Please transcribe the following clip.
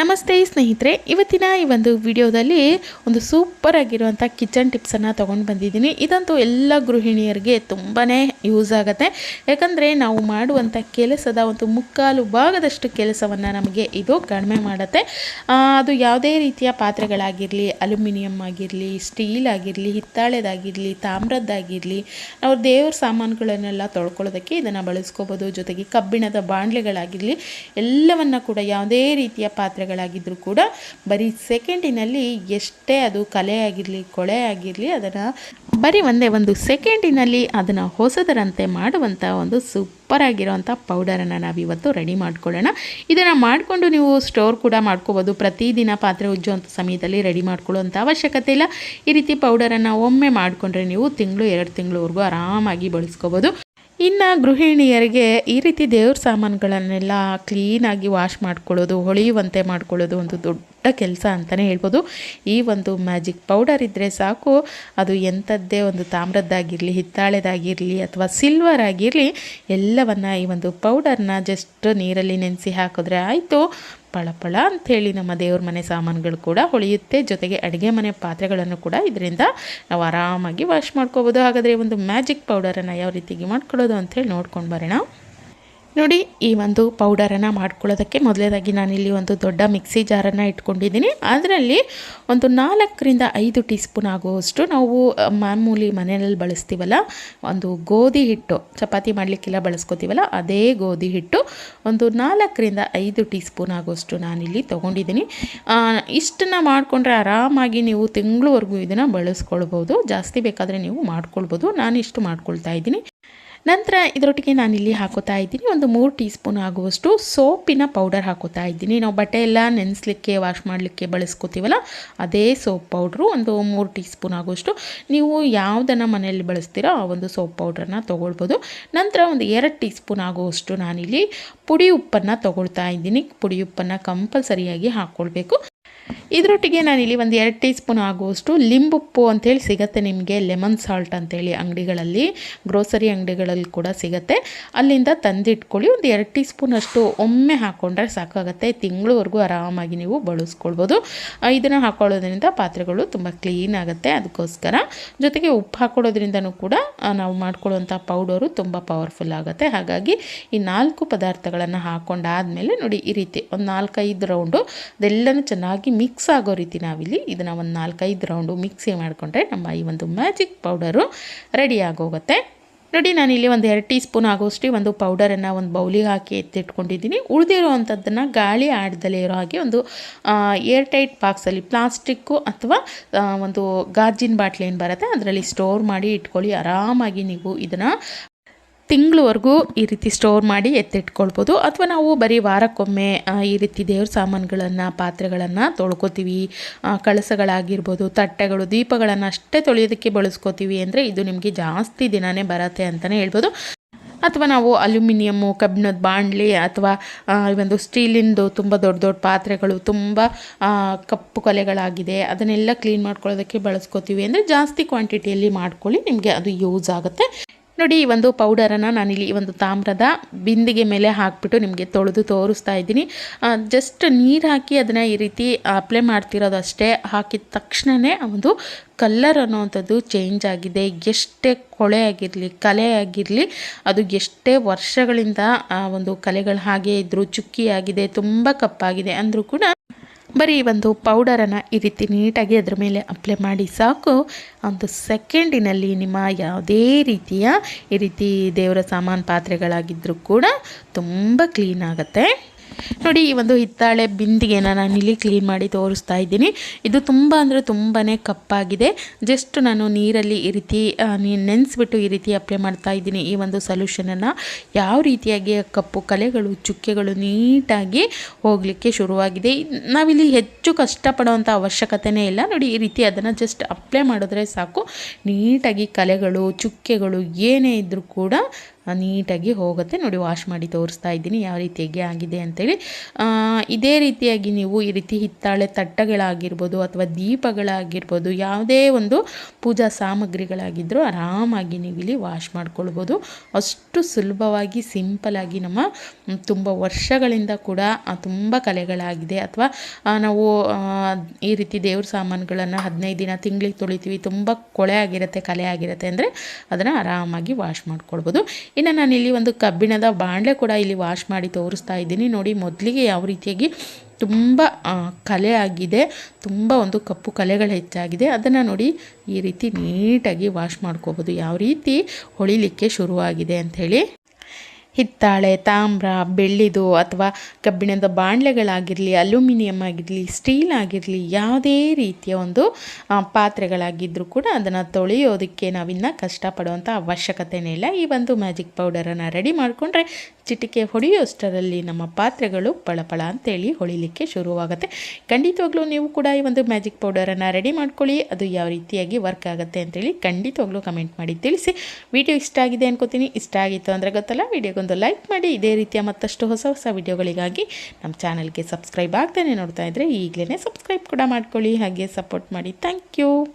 ನಮಸ್ತೆ ಸ್ನೇಹಿತರೆ, ಇವತ್ತಿನ ಈ ಒಂದು ವಿಡಿಯೋದಲ್ಲಿ ಒಂದು ಸೂಪರ್ ಆಗಿರುವಂಥ ಕಿಚನ್ ಟಿಪ್ಸನ್ನು ತೊಗೊಂಡು ಬಂದಿದ್ದೀನಿ. ಇದಂತೂ ಎಲ್ಲ ಗೃಹಿಣಿಯರಿಗೆ ತುಂಬಾ ಯೂಸ್ ಆಗುತ್ತೆ. ಯಾಕಂದರೆ ನಾವು ಮಾಡುವಂಥ ಕೆಲಸದ ಒಂದು ಮುಕ್ಕಾಲು ಭಾಗದಷ್ಟು ಕೆಲಸವನ್ನು ನಮಗೆ ಇದು ಕಡಿಮೆ ಮಾಡುತ್ತೆ. ಅದು ಯಾವುದೇ ರೀತಿಯ ಪಾತ್ರೆಗಳಾಗಿರಲಿ, ಅಲ್ಯೂಮಿನಿಯಂ ಆಗಿರಲಿ ಸ್ಟೀಲ್ ಆಗಿರಲಿ, ಹಿತ್ತಾಳೆದಾಗಿರಲಿ, ತಾಮ್ರದ್ದಾಗಿರಲಿ ನಾವು ದೇವ್ರ ಸಾಮಾನುಗಳನ್ನೆಲ್ಲ ತೊಳ್ಕೊಳ್ಳೋದಕ್ಕೆ ಇದನ್ನು ಬಳಸ್ಕೋಬೋದು. ಜೊತೆಗೆ ಕಬ್ಬಿಣದ ಬಾಣಲೆಗಳಾಗಿರಲಿ, ಎಲ್ಲವನ್ನು ಕೂಡ ಯಾವುದೇ ರೀತಿಯ ಪಾತ್ರೆಗಳಾಗಿದ್ದರೂ ಕೂಡ ಬರೀ ಸೆಕೆಂಡಿನಲ್ಲಿ ಎಷ್ಟೇ ಅದು ಕಲೆ ಆಗಿರಲಿ ಕೊಳೆ ಆಗಿರಲಿ ಅದನ್ನು ಬರೀ ಒಂದೇ ಒಂದು ಸೆಕೆಂಡಿನಲ್ಲಿ ಅದನ್ನು ಹೊಸದರಂತೆ ಮಾಡುವಂಥ ಒಂದು ಸೂಪರ್ ಪೌಡರನ್ನು ಪೌಡರನ್ನು ನಾವಿವತ್ತು ರೆಡಿ ಮಾಡ್ಕೊಳ್ಳೋಣ. ಇದನ್ನು ಮಾಡಿಕೊಂಡು ನೀವು ಸ್ಟೋರ್ ಕೂಡ ಮಾಡ್ಕೋಬೋದು. ಪ್ರತಿದಿನ ಪಾತ್ರೆ ಉಜ್ಜುವಂಥ ಸಮಯದಲ್ಲಿ ರೆಡಿ ಮಾಡ್ಕೊಳ್ಳುವಂಥ ಅವಶ್ಯಕತೆ ಇಲ್ಲ. ಈ ರೀತಿ ಪೌಡರನ್ನು ಒಮ್ಮೆ ಮಾಡಿಕೊಂಡ್ರೆ ನೀವು ತಿಂಗಳು, ಎರಡು ತಿಂಗಳವರೆಗೂ ಆರಾಮಾಗಿ ಬಳಸ್ಕೋಬೋದು. ಇನ್ನು ಗೃಹಿಣಿಯರಿಗೆ ಈ ರೀತಿ ದೇವ್ರ ಸಾಮಾನುಗಳನ್ನೆಲ್ಲ ಕ್ಲೀನಾಗಿ ವಾಶ್ ಮಾಡ್ಕೊಳ್ಳೋದು, ಹೊಳೆಯುವಂತೆ ಮಾಡ್ಕೊಳ್ಳೋದು ಒಂದು ದೊಡ್ಡ ಕೆಲಸ ಅಂತಲೇ ಹೇಳ್ಬೋದು. ಈ ಒಂದು ಮ್ಯಾಜಿಕ್ ಪೌಡರ್ ಇದ್ದರೆ ಸಾಕು. ಅದು ಎಂಥದ್ದೇ ಒಂದು ತಾಮ್ರದ್ದಾಗಿರಲಿ, ಹಿತ್ತಾಳೆದಾಗಿರಲಿ ಅಥವಾ ಸಿಲ್ವರ್ ಆಗಿರಲಿ, ಎಲ್ಲವನ್ನು ಈ ಒಂದು ಪೌಡರ್ನ ಜಸ್ಟ್ ನೀರಲ್ಲಿ ನೆನೆಸಿ ಹಾಕಿದ್ರೆ ಆಯಿತು. ಪಳಪಳ ಅಂಥೇಳಿ ನಮ್ಮ ದೇವ್ರ ಮನೆ ಸಾಮಾನುಗಳು ಕೂಡ ಹೊಳೆಯುತ್ತೆ. ಜೊತೆಗೆ ಅಡುಗೆ ಮನೆ ಪಾತ್ರೆಗಳನ್ನು ಕೂಡ ಇದರಿಂದ ನಾವು ಆರಾಮಾಗಿ ವಾಶ್ ಮಾಡ್ಕೋಬೋದು. ಹಾಗಾದರೆ ಒಂದು ಮ್ಯಾಜಿಕ್ ಪೌಡರನ್ನು ಯಾವ ರೀತಿಗೆ ಮಾಡ್ಕೊಳ್ಳೋದು ಅಂಥೇಳಿ ನೋಡ್ಕೊಂಡು ಬರೋಣ. ನೋಡಿ, ಈ ಒಂದು ಪೌಡರನ್ನು ಮಾಡ್ಕೊಳ್ಳೋದಕ್ಕೆ ಮೊದಲೇದಾಗಿ ನಾನಿಲ್ಲಿ ಒಂದು ದೊಡ್ಡ ಮಿಕ್ಸಿ ಜಾರನ್ನು ಇಟ್ಕೊಂಡಿದ್ದೀನಿ. ಅದರಲ್ಲಿ ಒಂದು ನಾಲ್ಕರಿಂದ ಐದು ಟೀ ಸ್ಪೂನ್ ಆಗುವಷ್ಟು ನಾವು ಮಾಮೂಲಿ ಮನೆಯಲ್ಲಿ ಬಳಸ್ತೀವಲ್ಲ, ಒಂದು ಗೋಧಿ ಹಿಟ್ಟು, ಚಪಾತಿ ಮಾಡಲಿಕ್ಕೆಲ್ಲ ಬಳಸ್ಕೋತೀವಲ್ಲ, ಅದೇ ಗೋಧಿ ಹಿಟ್ಟು ಒಂದು ನಾಲ್ಕರಿಂದ ಐದು ಟೀ ಸ್ಪೂನ್ ಆಗುವಷ್ಟು ನಾನಿಲ್ಲಿ ತೊಗೊಂಡಿದ್ದೀನಿ. ಇಷ್ಟನ್ನು ಮಾಡಿಕೊಂಡ್ರೆ ಆರಾಮಾಗಿ ನೀವು ತಿಂಗಳವರೆಗೂ ಇದನ್ನು ಬಳಸ್ಕೊಳ್ಬೋದು, ಜಾಸ್ತಿ ಬೇಕಾದರೆ ನೀವು ಮಾಡ್ಕೊಳ್ಬೋದು ನಾನು ಇಷ್ಟು ಮಾಡ್ಕೊಳ್ತಾ ಇದ್ದೀನಿ. ನಂತರ ಇದರೊಟ್ಟಿಗೆ ನಾನಿಲ್ಲಿ ಹಾಕೋತಾ ಇದ್ದೀನಿ. ಒಂದು ಮೂರು ಟೀ ಸ್ಪೂನ್ ಆಗುವಷ್ಟು ಸೋಪಿನ ಪೌಡರ್ ಹಾಕೋತಾ ಇದ್ದೀನಿ. ನಾವು ಬಟ್ಟೆ ಎಲ್ಲ ನೆನೆಸ್ಲಿಕ್ಕೆ, ವಾಶ್ ಮಾಡಲಿಕ್ಕೆ ಬಳಸ್ಕೋತೀವಲ್ಲ, ಅದೇ ಸೋಪ್ ಪೌಡ್ರು ಒಂದು ಮೂರು ಟೀ ಸ್ಪೂನ್ ಆಗುವಷ್ಟು. ನೀವು ಯಾವುದನ್ನು ಮನೆಯಲ್ಲಿ ಬಳಸ್ತೀರೋ ಆ ಒಂದು ಸೋಪ್ ಪೌಡ್ರನ್ನ ತೊಗೊಳ್ಬೋದು. ನಂತರ ಒಂದು ಎರಡು ಟೀ ಸ್ಪೂನ್ ಆಗುವಷ್ಟು ನಾನಿಲ್ಲಿ ಪುಡಿ ಉಪ್ಪನ್ನು ತೊಗೊಳ್ತಾ ಇದ್ದೀನಿ. ಪುಡಿ ಉಪ್ಪನ್ನು ಕಂಪಲ್ಸರಿಯಾಗಿ ಹಾಕ್ಕೊಳ್ಬೇಕು ಇದರೊಟ್ಟಿಗೆ ನಾನಿಲ್ಲಿ ಒಂದು ಎರಡು ಟೀ ಸ್ಪೂನ್ ಆಗುವಷ್ಟು ಲಿಂಬುಪ್ಪು ಅಂಥೇಳಿ ಸಿಗುತ್ತೆ ನಿಮಗೆ, ಲೆಮನ್ ಸಾಲ್ಟ್ ಅಂತೇಳಿ ಅಂಗಡಿಗಳಲ್ಲಿ, ಗ್ರೋಸರಿ ಅಂಗಡಿಗಳಲ್ಲಿ ಕೂಡ ಸಿಗುತ್ತೆ. ಅಲ್ಲಿಂದ ತಂದಿಟ್ಕೊಳ್ಳಿ, ಒಂದು ಎರಡು ಟೀ ಸ್ಪೂನ್ ಅಷ್ಟು ಒಮ್ಮೆ ಹಾಕ್ಕೊಂಡ್ರೆ ಸಾಕಾಗುತ್ತೆ. ತಿಂಗಳವರೆಗೂ ಆರಾಮಾಗಿ ನೀವು ಬಳಸ್ಕೊಳ್ಬೋದು. ಇದನ್ನು ಹಾಕೊಳ್ಳೋದ್ರಿಂದ ಪಾತ್ರೆಗಳು ತುಂಬ ಕ್ಲೀನ್ ಆಗುತ್ತೆ. ಅದಕ್ಕೋಸ್ಕರ ಜೊತೆಗೆ ಉಪ್ಪು ಹಾಕೊಳ್ಳೋದ್ರಿಂದನೂ ಕೂಡ ನಾವು ಮಾಡ್ಕೊಳ್ಳುವಂಥ ಪೌಡರು ತುಂಬ ಪವರ್ಫುಲ್ ಆಗುತ್ತೆ. ಹಾಗಾಗಿ ಈ ನಾಲ್ಕು ಪದಾರ್ಥಗಳನ್ನು ಹಾಕ್ಕೊಂಡಾದ್ಮೇಲೆ ನೋಡಿ ಈ ರೀತಿ ಒಂದು ನಾಲ್ಕೈದು ರೌಂಡು ಅದೆಲ್ಲನೂ ಚೆನ್ನಾಗಿ ಮಿಕ್ಸ್ ಆಗೋ ರೀತಿ ನಾವಿಲ್ಲಿ ಇದನ್ನು ಒಂದು ನಾಲ್ಕೈದು ರೌಂಡು ಮಿಕ್ಸಿ ಮಾಡಿಕೊಂಡ್ರೆ ನಮ್ಮ ಈ ಒಂದು ಮ್ಯಾಜಿಕ್ ಪೌಡರು ರೆಡಿ ಆಗೋಗುತ್ತೆ. ನೋಡಿ, ನಾನಿಲ್ಲಿ ಒಂದು ಎರಡು ಟೀ ಸ್ಪೂನ್ ಆಗೋಷ್ಟು ಒಂದು ಪೌಡರನ್ನು ಒಂದು ಬೌಲಿಗೆ ಹಾಕಿ ಎತ್ತಿಟ್ಕೊಂಡಿದ್ದೀನಿ. ಉಳಿದಿರುವಂಥದ್ದನ್ನು ಗಾಳಿ ಆಡದಲ್ಲೇ ಇರೋ ಹಾಗೆ ಒಂದು ಏರ್ ಟೈಟ್ ಬಾಕ್ಸಲ್ಲಿ ಪ್ಲಾಸ್ಟಿಕ್ಕು ಅಥವಾ ಒಂದು ಗಾಜಿನ ಬಾಟ್ಲಿ ಏನು ಬರುತ್ತೆ, ಅದರಲ್ಲಿ ಸ್ಟೋರ್ ಮಾಡಿ ಇಟ್ಕೊಳ್ಳಿ. ಆರಾಮಾಗಿ ನೀವು ಇದನ್ನು ತಿಂಗಳವರೆಗೂ ಈ ರೀತಿ ಸ್ಟೋರ್ ಮಾಡಿ ಎತ್ತಿಟ್ಕೊಳ್ಬೋದು. ಅಥವಾ ನಾವು ಬರೀ ವಾರಕ್ಕೊಮ್ಮೆ ಈ ರೀತಿ ದೇವ್ರ ಸಾಮಾನುಗಳನ್ನು, ಪಾತ್ರೆಗಳನ್ನು ತೊಳ್ಕೊತೀವಿ. ಕಳಸಗಳಾಗಿರ್ಬೋದು, ತಟ್ಟೆಗಳು, ದೀಪಗಳನ್ನು ಅಷ್ಟೇ ತೊಳೆಯೋದಕ್ಕೆ ಬಳಸ್ಕೋತೀವಿ ಅಂದರೆ ಇದು ನಿಮಗೆ ಜಾಸ್ತಿ ದಿನವೇ ಬರತ್ತೆ ಅಂತಲೇ ಹೇಳ್ಬೋದು. ಅಥವಾ ನಾವು ಅಲ್ಯೂಮಿನಿಯಮ್ಮು ಕಬ್ಬಿಣದ ಬಾಣಲಿ ಅಥವಾ ಈ ಒಂದು ಸ್ಟೀಲಿಂದು ತುಂಬ ದೊಡ್ಡ ದೊಡ್ಡ ಪಾತ್ರೆಗಳು, ತುಂಬ ಕಪ್ಪು ಕೊಲೆಗಳಾಗಿದೆ, ಅದನ್ನೆಲ್ಲ ಕ್ಲೀನ್ ಮಾಡ್ಕೊಳ್ಳೋದಕ್ಕೆ ಬಳಸ್ಕೋತೀವಿ ಅಂದರೆ ಜಾಸ್ತಿ ಕ್ವಾಂಟಿಟಿಯಲ್ಲಿ ಮಾಡ್ಕೊಳ್ಳಿ, ನಿಮಗೆ ಅದು ಯೂಸ್ ಆಗುತ್ತೆ. ನೋಡಿ, ಈ ಒಂದು ಪೌಡರನ್ನು ನಾನಿಲ್ಲಿ ಒಂದು ತಾಮ್ರದ ಬಿಂದಿಗೆ ಮೇಲೆ ಹಾಕ್ಬಿಟ್ಟು ನಿಮಗೆ ತೊಳೆದು ತೋರಿಸ್ತಾ ಇದ್ದೀನಿ. ಜಸ್ಟ್ ನೀರು ಹಾಕಿ ಅದನ್ನು ಈ ರೀತಿ ಅಪ್ಲೈ ಮಾಡ್ತಿರೋದು ಅಷ್ಟೇ. ಹಾಕಿದ ತಕ್ಷಣವೇ ಒಂದು ಕಲ್ಲರ್ ಅನ್ನೋವಂಥದ್ದು ಚೇಂಜ್ ಆಗಿದೆ. ಎಷ್ಟೇ ಕೊಳೆ ಆಗಿರಲಿ, ಕಲೆ ಆಗಿರಲಿ, ಅದು ಎಷ್ಟೇ ವರ್ಷಗಳಿಂದ ಒಂದು ಕಲೆಗಳು ಹಾಗೆ ಇದ್ದರೂ ಚುಕ್ಕಿಯಾಗಿದೆ ತುಂಬ ಕಪ್ಪಾಗಿದೆ ಅಂದರೂ ಕೂಡ ಬರೀ ಒಂದು ಪೌಡರನ್ನು ಈ ರೀತಿ ನೀಟಾಗಿ ಅದ್ರ ಮೇಲೆ ಅಪ್ಲೈ ಮಾಡಿ ಸಾಕು. ಒಂದು ಸೆಕೆಂಡಿನಲ್ಲಿ ನಿಮ್ಮ ಯಾವುದೇ ರೀತಿಯ ಈ ರೀತಿ ದೇವರ ಸಾಮಾನು ಪಾತ್ರೆಗಳಾಗಿದ್ದರೂ ಕೂಡ ತುಂಬ ಕ್ಲೀನ್ ಆಗುತ್ತೆ. ನೋಡಿ, ಈ ಒಂದು ಹಿತ್ತಾಳೆ ಬಿಂದಿಗೆನ ನಾನು ಇಲ್ಲಿ ಕ್ಲೀನ್ ಮಾಡಿ ತೋರಿಸ್ತಾ ಇದ್ದೀನಿ. ಇದು ತುಂಬ ಅಂದರೆ ತುಂಬಾ ಕಪ್ಪಾಗಿದೆ. ಜಸ್ಟ್ ನಾನು ನೀರಲ್ಲಿ ಈ ರೀತಿ ನೆನೆಸ್ಬಿಟ್ಟು ಈ ರೀತಿ ಅಪ್ಲೈ ಮಾಡ್ತಾ ಇದ್ದೀನಿ ಈ ಒಂದು ಸೊಲ್ಯೂಷನನ್ನು ಯಾವ ರೀತಿಯಾಗಿ ಕಪ್ಪು ಕಲೆಗಳು, ಚುಕ್ಕೆಗಳು ನೀಟಾಗಿ ಹೋಗಲಿಕ್ಕೆ ಶುರುವಾಗಿದೆ. ನಾವಿಲ್ಲಿ ಹೆಚ್ಚು ಕಷ್ಟಪಡುವಂಥ ಅವಶ್ಯಕತೆಯೇ ಇಲ್ಲ. ನೋಡಿ, ಈ ರೀತಿ ಅದನ್ನು ಜಸ್ಟ್ ಅಪ್ಲೈ ಮಾಡಿದ್ರೆ ಸಾಕು. ನೀಟಾಗಿ ಕಲೆಗಳು, ಚುಕ್ಕೆಗಳು ಏನೇ ಇದ್ದರೂ ಕೂಡ ನೀಟಾಗಿ ಹೋಗುತ್ತೆ. ನೋಡಿ ವಾಶ್ ಮಾಡಿ ತೋರಿಸ್ತಾ ಇದ್ದೀನಿ ಯಾವ ರೀತಿಯಾಗಿ ಆಗಿದೆ ಅಂತೇಳಿ. ಇದೇ ರೀತಿಯಾಗಿ ನೀವು ಈ ರೀತಿ ಹಿತ್ತಾಳೆ ತಟ್ಟಗಳಾಗಿರ್ಬೋದು ಅಥವಾ ದೀಪಗಳಾಗಿರ್ಬೋದು, ಯಾವುದೇ ಒಂದು ಪೂಜಾ ಸಾಮಗ್ರಿಗಳಾಗಿದ್ದರೂ ಆರಾಮಾಗಿ ನೀವು ಇಲ್ಲಿ ವಾಶ್ ಮಾಡ್ಕೊಳ್ಬೋದು. ಅಷ್ಟು ಸುಲಭವಾಗಿ ಸಿಂಪಲಾಗಿ ನಮ್ಮ ತುಂಬ ವರ್ಷಗಳಿಂದ ಕೂಡ ತುಂಬ ಕಲೆಗಳಾಗಿದೆ. ಅಥವಾ ನಾವು ಈ ರೀತಿ ದೇವ್ರ ಸಾಮಾನುಗಳನ್ನು ಹದಿನೈದು ದಿನ ತಿಂಗಳಿಗೆ ತೊಳಿತೀವಿ, ತುಂಬ ಕೊಳೆ ಆಗಿರುತ್ತೆ, ಕಲೆ ಆಗಿರುತ್ತೆ ಅಂದರೆ ಅದನ್ನು ಆರಾಮಾಗಿ ವಾಶ್ ಮಾಡ್ಕೊಳ್ಬೋದು. ಇನ್ನು ನಾನು ಇಲ್ಲಿ ಒಂದು ಕಬ್ಬಿಣದ ಬಾಣಲೆ ಕೂಡ ಇಲ್ಲಿ ವಾಶ್ ಮಾಡಿ ತೋರಿಸ್ತಾ ಇದ್ದೀನಿ. ನೋಡಿ, ಮೊದಲಿಗೆ ಯಾವ ರೀತಿಯಾಗಿ ತುಂಬ ಕಲೆ ಆಗಿದೆ. ತುಂಬ ಒಂದು ಕಪ್ಪು ಕಲೆಗಳು ಹೆಚ್ಚಾಗಿದೆ. ಅದನ್ನು ನೋಡಿ ಈ ರೀತಿ ನೀಟಾಗಿ ವಾಶ್ ಮಾಡ್ಕೋಬೋದು. ಯಾವ ರೀತಿ ಹೊಳಿಲಿಕ್ಕೆ ಶುರುವಾಗಿದೆ ಅಂಥೇಳಿ ಹಿತ್ತಾಳೆ, ತಾಮ್ರ, ಬೆಳ್ಳಿದು ಅಥವಾ ಕಬ್ಬಿಣದ ಬಾಣಲೆಗಳಾಗಿರಲಿ, ಅಲ್ಯೂಮಿನಿಯಂ ಆಗಿರಲಿ, ಸ್ಟೀಲ್ ಆಗಿರಲಿ, ಯಾವುದೇ ರೀತಿಯ ಒಂದು ಪಾತ್ರೆಗಳಾಗಿದ್ದರೂ ಕೂಡ ಅದನ್ನು ತೊಳೆಯೋದಕ್ಕೆ ನಾವಿನ್ನ ಕಷ್ಟಪಡುವಂಥ ಅವಶ್ಯಕತೆನೇ ಇಲ್ಲ. ಈ ಒಂದು ಮ್ಯಾಜಿಕ್ ಪೌಡರನ್ನು ರೆಡಿ ಮಾಡಿಕೊಂಡ್ರೆ ಚಿಟಿಕೆ ಹೊಡೆಯೋಷ್ಟರಲ್ಲಿ ನಮ್ಮ ಪಾತ್ರೆಗಳು ಪಳಪಳ ಅಂತೇಳಿ ಹೊಳಿಲಿಕ್ಕೆ ಶುರುವಾಗುತ್ತೆ. ಖಂಡಿತವಾಗ್ಲೂ ನೀವು ಕೂಡ ಈ ಒಂದು ಮ್ಯಾಜಿಕ್ ಪೌಡರನ್ನು ರೆಡಿ ಮಾಡ್ಕೊಳ್ಳಿ. ಅದು ಯಾವ ರೀತಿಯಾಗಿ ವರ್ಕ್ ಆಗುತ್ತೆ ಅಂತೇಳಿ ಖಂಡಿತವಾಗ್ಲೂ ಕಮೆಂಟ್ ಮಾಡಿ ತಿಳಿಸಿ. ವಿಡಿಯೋ ಇಷ್ಟ ಆಗಿದೆ ಅನ್ಕೋತೀನಿ. ಇಷ್ಟ ಆಗಿತ್ತು ಅಂದರೆ ಗೊತ್ತಲ್ಲ, ವಿಡಿಯೋಗೊಂದು ಲೈಕ್ ಮಾಡಿ. ಇದೇ ರೀತಿಯ ಮತ್ತಷ್ಟು ಹೊಸ ಹೊಸ ವಿಡಿಯೋಗಳಿಗಾಗಿ ನಮ್ಮ ಚಾನಲ್ಗೆ ಸಬ್ಸ್ಕ್ರೈಬ್ ಆಗ್ತಾನೆ ನೋಡ್ತಾ ಇದ್ದರೆ ಈಗಲೇ ಸಬ್ಸ್ಕ್ರೈಬ್ ಕೂಡ ಮಾಡ್ಕೊಳ್ಳಿ. ಹಾಗೆ ಸಪೋರ್ಟ್ ಮಾಡಿ. Thank you.